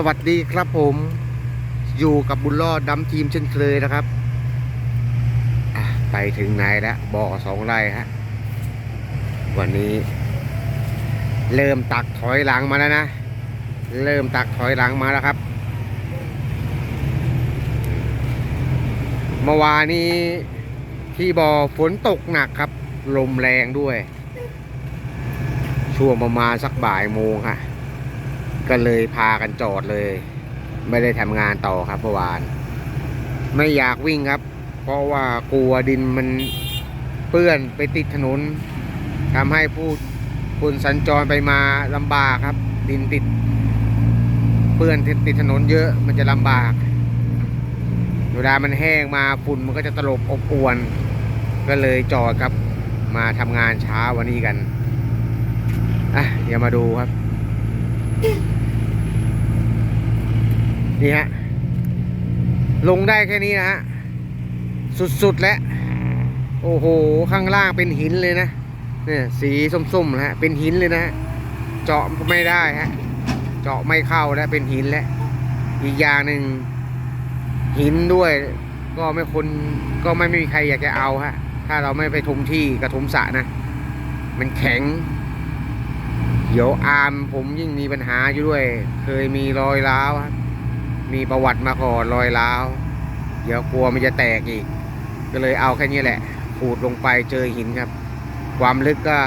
สวัสดีครับผมอยู่กับบุญรอดดำทีมเช่นเคยนะครับ ไปถึงไหนแล้วบ่อสองไร่ฮะวันนี้ เริ่มตักถอยหลังมาแล้วนะ เริ่มตักถอยหลังมาแล้วครับ เมื่อวานนี้ที่บ่อฝนตกหนักครับ ลมแรงด้วย ช่วงประมาณสักบ่ายโมงฮะ ก็เลยพากันจอดเลย ไม่ได้ทำงานต่อครับเมื่อวาน ไม่อยากวิ่งครับ เพราะว่ากลัวดินมันเปื้อนไปติดถนนทำให้ผู้คุณสัญจรไปมาลำบากครับ ดินติด เปื้อนติดติดถนนเยอะมันจะลำบากเวลามันแห้งมาฝุ่นมันก็จะตลบอบอวน ก็เลยจอดครับ มาทำงานเช้าวันนี้กันอะเดี๋ยวมาดูครับ นี่ฮะ ลงได้แค่นี้นะฮะ สุดๆ แล้ว โอ้โห ข้างล่างเป็นหินเลยนะ เนี่ยสีส้มๆนะฮะ เป็นหินเลยนะฮะ เจาะไม่ได้ฮะ เจาะไม่เข้าแล้วเป็นหินแล้ว อีกอย่างหนึ่งหินด้วยก็ไม่คนก็ไม่มีใครอยากจะเอาฮะ ถ้าเราไม่ไปถมที่กระถมสะนะ มันแข็ง เดี๋ยวอาร์มผมยิ่งมีปัญหาอยู่ด้วย เคยมีรอยร้าวครับ มีประวัติมาก่อนรอยร้าว เดี๋ยวกลัวมันจะแตกอีก ก็เลยเอาแค่นี้แหละขูดลงไปเจอหินครับ ความลึกก็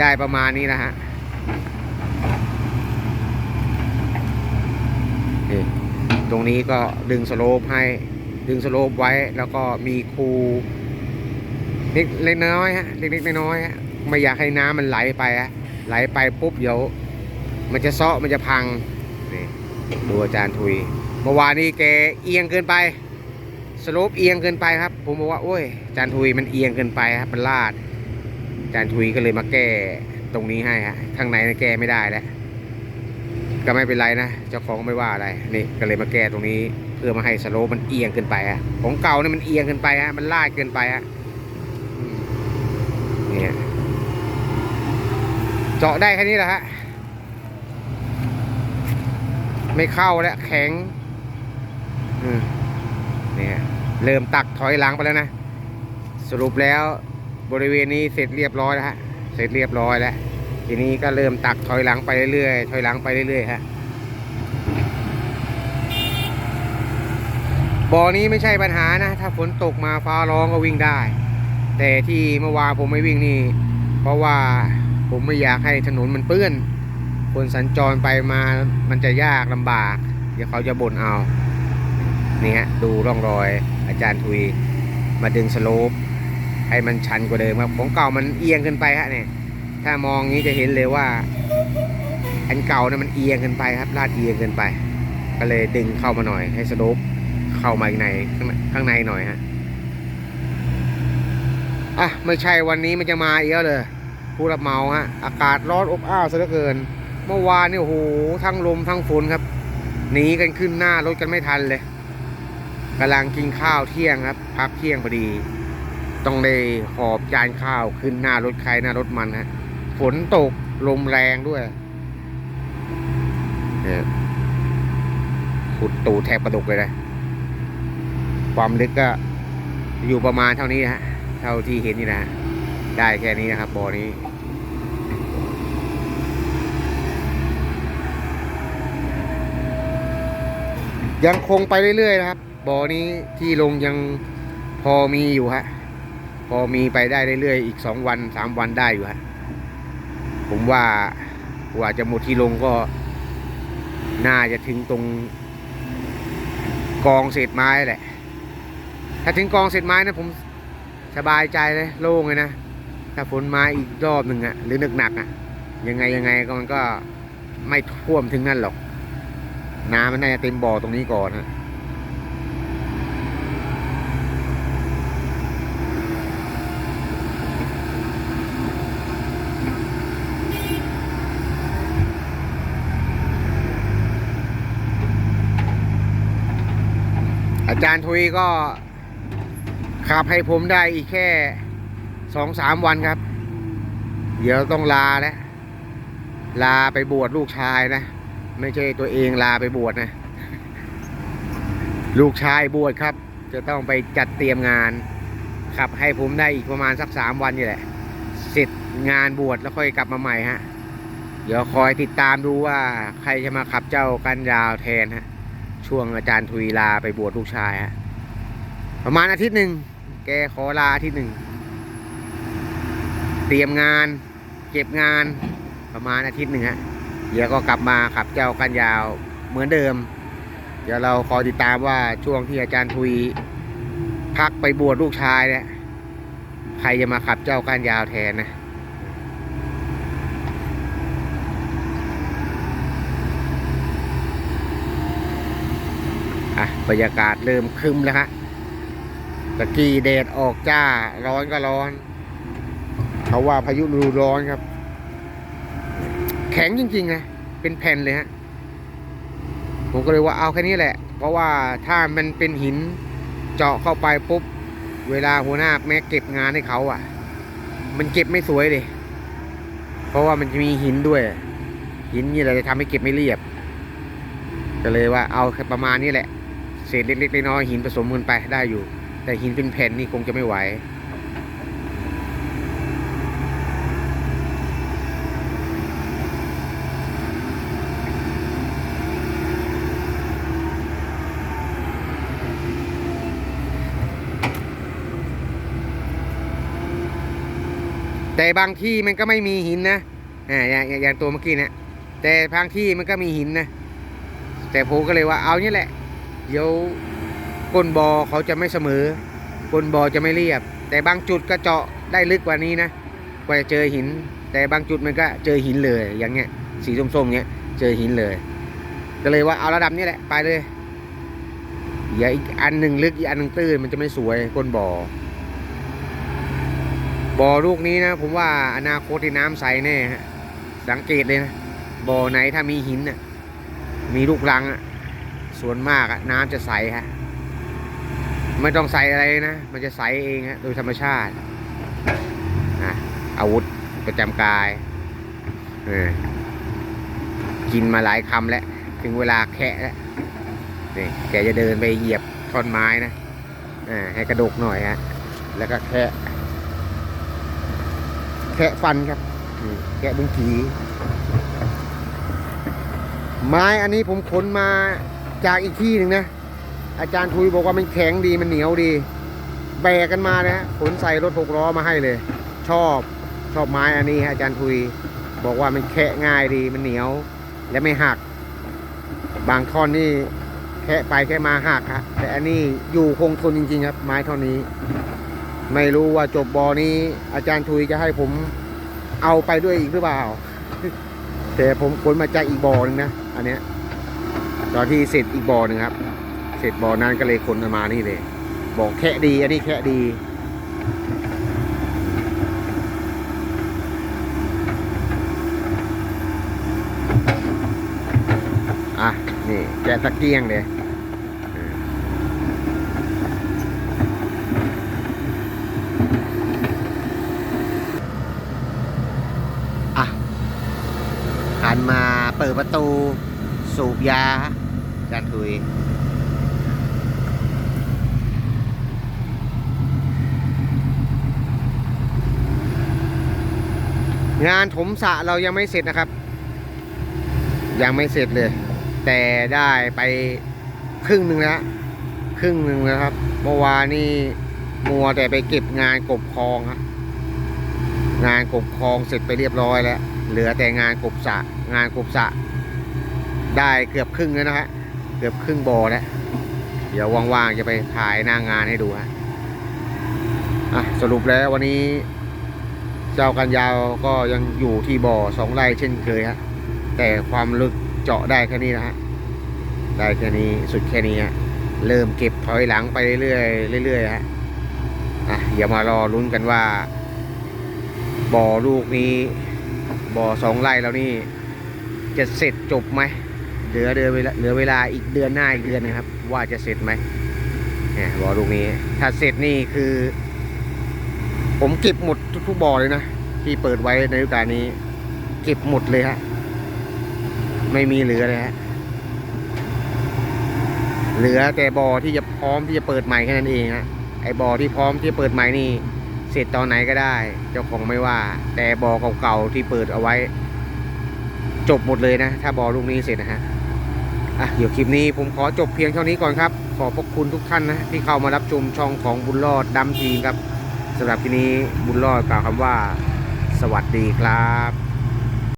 ได้ประมาณนี้นะฮะตรงนี้ก็ดึงสโลปให้ดึงสโลปไว้แล้วก็มีคูเล็กเล็กน้อยฮะเล็กๆน้อยๆฮะไม่อยากให้น้ำมันไหลไปฮะไหลไปปุ๊บเดี๋ยว มันจะเซาะมันจะพัง ดูอาจารย์ทุย เมื่อวานนี้แกเอียงเกินไป สโลปเอียงเกินไปครับ ผมบอกว่าโอ้ยอาจารย์ทุยมันเอียงเกินไปครับมันลาด อาจารย์ทุยก็เลยมาแก้ตรงนี้ให้ฮะข้างในนะแก้ไม่ได้แล้วก็ไม่เป็นไรนะเจ้าของไม่ว่าอะไรนี่ก็เลยมาแก้ตรงนี้ เพื่อมาให้สโลปมันเอียงเกินไปฮะของเก่าเนี่ยมันเอียงเกินไปฮะมันลาดเกินไปฮะเนี่ยเจาะได้แค่นี้แหละฮะ ไม่เข้าแล้วแข็งเนี่ยเริ่มตักถอยหลังไปแล้วนะ สรุปแล้วบริเวณนี้เสร็จเรียบร้อยแล้วฮะเสร็จเรียบร้อยแล้ว ทีนี้ก็เริ่มตักถอยหลังไปเรื่อยๆถอยหลังไปเรื่อยๆฮะบ่อนี้ไม่ใช่ปัญหานะ ถ้าฝนตกมาฟ้าร้องก็วิ่งได้ แต่ที่เมื่อวานผมไม่วิ่งนี่ เพราะว่าผมไม่อยากให้ถนนมันเปื้อน คนสัญจรไปมามันจะยากลำบาก เดี๋ยวเขาจะบ่นเอา นี่ฮะ ดูร่องรอยอาจารย์ทุยมาดึงสโลปให้มันชันกว่าเดิมครับ ของเก่ามันเอียงขึ้นไปฮะเนี่ย ถ้ามองนี้จะเห็นเลยว่า อันเก่าเนี่ยมันเอียงขึ้นไปครับ ลาดเอียงขึ้นไป ก็เลยดึงเข้ามาหน่อย ให้สโลปเข้ามาในข้างในหน่อยฮะ อะ ไม่ใช่วันนี้มันจะมาอีกแล้วเลย ผู้รับเหมาฮะ อากาศร้อนอบอ้าวซะเหลือเกิน เมื่อวานเนี่ยโอ้โหทั้งลมทั้งฝนครับหนีกันขึ้นหน้ารถกันไม่ทันเลยกำลังกินข้าวเที่ยงครับ พักเที่ยงพอดี ต้องได้หอบจานข้าวขึ้นหน้ารถใครหน้ารถมันฮะฝนตกลมแรงด้วยเนี่ยขุดตูแทบกระดกเลยนะความลึกก็อยู่ประมาณเท่านี้ฮะ เท่าที่เห็นนี่นะฮะได้แค่นี้นะครับบ่อนี้ ยังคงไปเรื่อยๆนะครับบ่อนี้ที่ลงยังพอมีอยู่ฮะพอมีไปได้เรื่อยๆอีกสองวันสามวันได้อยู่ฮะผมว่ากว่าจะหมดที่ลงก็ น่าจะถึงตรงกองเศษไม้แหละ ถ้าถึงกองเศษไม้นะผมสบายใจเลยโล่งเลยนะถ้าฝนมาอีกรอบหนึ่งอะหรือหนักๆอะยังไงยังไงก็มันก็ไม่ท่วมถึงนั่นหรอก น้ำมันน่าจะเต็มบ่อตรงนี้ก่อนฮะอาจารย์ทุยก็ขับให้ผมได้อีกแค่สองสามวันครับ เดี๋ยวต้องลาแล้วลาไปบวชลูกชายนะ ไม่ใช่ตัวเองลาไปบวชนะ ลูกชายบวชครับ จะต้องไปจัดเตรียมงานขับให้ผมได้อีกประมาณสักสามวันนี่แหละ เสร็จงานบวชแล้วค่อยกลับมาใหม่ฮะ เดี๋ยวคอยติดตามดูว่าใครจะมาขับเจ้ากันยาวแทนฮะ ช่วงอาจารย์ทุยลาไปบวชลูกชายฮะ ประมาณอาทิตย์หนึ่งแกขอลาอาทิตย์หนึ่ง เตรียมงาน เก็บงานประมาณอาทิตย์หนึ่งฮะ เดี๋ยวก็กลับมาขับเจ้ากันยาวเหมือนเดิม เดี๋ยวเราคอยติดตามว่าช่วงที่อาจารย์ทุยพักไปบวชลูกชายเนี่ยใครจะมาขับเจ้าก้านยาวแทนนะอะบรรยากาศเริ่มคึมแล้วฮะตะกี้แดดออกจ้าร้อนก็ร้อน เขาว่าพายุฤดูร้อนครับ แข็งจริงๆนะเป็นแผ่นเลยฮะผมก็เลยว่าเอาแค่นี้แหละ เพราะว่าถ้ามันเป็นหินเจาะเข้าไปปุ๊บ เวลาหัวหน้าแม็กเก็บงานให้เขาอะ มันเก็บไม่สวยเลย เพราะว่ามันจะมีหินด้วย หินนี่แหละจะทำให้เก็บไม่เรียบ ก็เลยว่าเอาแค่ประมาณนี้แหละ เศษเล็กๆน้อยๆหินผสมกันไปได้อยู่ แต่หินเป็นแผ่นนี่คงจะไม่ไหว แต่บางที่มันก็ไม่มีหินนะอ่าอย่างอย่างตัวเมื่อกี้เนะแต่บางที่มันก็มีหินนะ แต่ผมก็เลยว่าเอานี่แหละ เดี๋ยวก้นบอเขาจะไม่เสมอก้นบอจะไม่เรียบ แต่บางจุดก็เจาะได้ลึกกว่านี้นะกว่าจะเจอหิน แต่บางจุดมันก็เจอหินเลยอย่างเงี้ย สีส้มๆเงี้ยเจอหินเลย ก็เลยว่าเอาระดับนี้แหละไปเลยอย่าอีกอันหนึ่งลึกอีกอันหนึ่งตื้นมันจะไม่สวยก้นบอ่อ บ่อลูกนี้นะ ผมว่าอนาคตที่น้ำใสแน่ฮะสังเกตเลยนะบ่อไหนถ้ามีหินน่ะมีลูกรังอะส่วนมากอะน้ำจะใสฮะไม่ต้องใส่อะไรนะ มันจะใสเองฮะโดยธรรมชาตินะอาวุธประจำกายเออกินมาหลายคำแล้ว ถึงเวลาแคะแล้วนี่แกจะเดินไปเหยียบท่อนไม้นะอ่าให้กระดกหน่อยฮะแล้วก็แคะ แคะฟันครับนี่แกะบุ้งผีไม้อันนี้ผมขนมาจากอีกที่หนึ่งนะ อาจารย์ทุยบอกว่ามันแข็งดีมันเหนียวดี แบกกันมานะฮะขนใส่รถหกล้อมาให้เลย ชอบชอบไม้อันนี้ฮะอาจารย์ทุยบอกว่ามันแคะง่ายดีมันเหนียว และไม่หัก บางท่อนนี่แคะไปแค่มาหักครับแต่อันนี้อยู่คงทนจริงๆครับ ไม้ท่อนนี้ ไม่รู้ว่าจบบอนี้ อาจารย์ทุยจะให้ผมเอาไปด้วยอีกหรือเปล่า แต่ผมขนมาจากอีกบอหนึ่งนะ อันเนี้ย ตอนที่เสร็จอีกบอหนึ่งครับ เสร็จบอนั้นก็เลยขนมานี่เลย บอกแค่ดี อันนี้แค่ดีอะนี่แกะตะเกียงเลย อะหันมาเปิ ดประตู สูบยาจานถุยงานถมสะเรายังไม่เสร็จนะครับ ยังไม่เสร็จเลย แต่ได้ไปครึ่งหนึ่งแล้วครึ่งหนึ่งแล้วครับ เมื่อวานนี่มัวแต่ไปเก็บงานกบคลองฮะงานกบคลองเสร็จไปเรียบร้อยแล้ว เหลือแต่งานกบสะงานกบสะ ได้เกือบครึ่งแล้วนะฮะเกือบครึ่งบ่อแล้วเดี๋ยวว่างๆจะไปถ่ายหน้างงานให้ดูฮะอะสรุปแล้ววันนี้ เจ้ากันยาวก็ยังอยู่ที่บ่อสองไร่เช่นเคยฮะแต่ความลึกเจาะได้แค่นี้นะฮะได้แค่นี้สุดแค่นี้ฮะเริ่มเก็บถอยหลังไปเรื่อยๆเรื่อยๆฮะอะเดี๋ยวมารอลุ้นกันว่าบ่อลูกนี้ บ่อสองไร่แล้วนี่จะเสร็จจบไหมเหลือเดือนเวลาเหลือเวลาอีกเดือนหน้าอีกเดือนนะครับ ว่าจะเสร็จไหมเนี่ยบ่อลูกนี้ ถ้าเสร็จนี่คือ ผมเก็บหมดทุกบ่อเลยนะที่เปิดไว้ในฤดูกาลนี้ เก็บหมดเลยฮะไม่มีเหลือเลยฮะเหลือแต่บ่อที่จะพร้อมที่จะเปิดใหม่แค่นั้นเองฮะไอ้บ่อที่พร้อมที่จะเปิดใหม่นี่ เสร็จตอนไหนก็ได้ เจ้าของไม่ว่า แต่บ่อเก่าๆที่เปิดเอาไว้ จบหมดเลยนะ ถ้าบ่อลูกนี้เสร็จนะฮะอะเดี๋ยวคลิปนี้ผมขอจบเพียงเท่านี้ก่อนครับ ขอบพระคุณทุกท่านนะ ที่เข้ามารับชมช่องของบุญรอดดำทีมครับสำหรับที่นี้บุญรอดกล่าวคำว่า สวัสดีครับ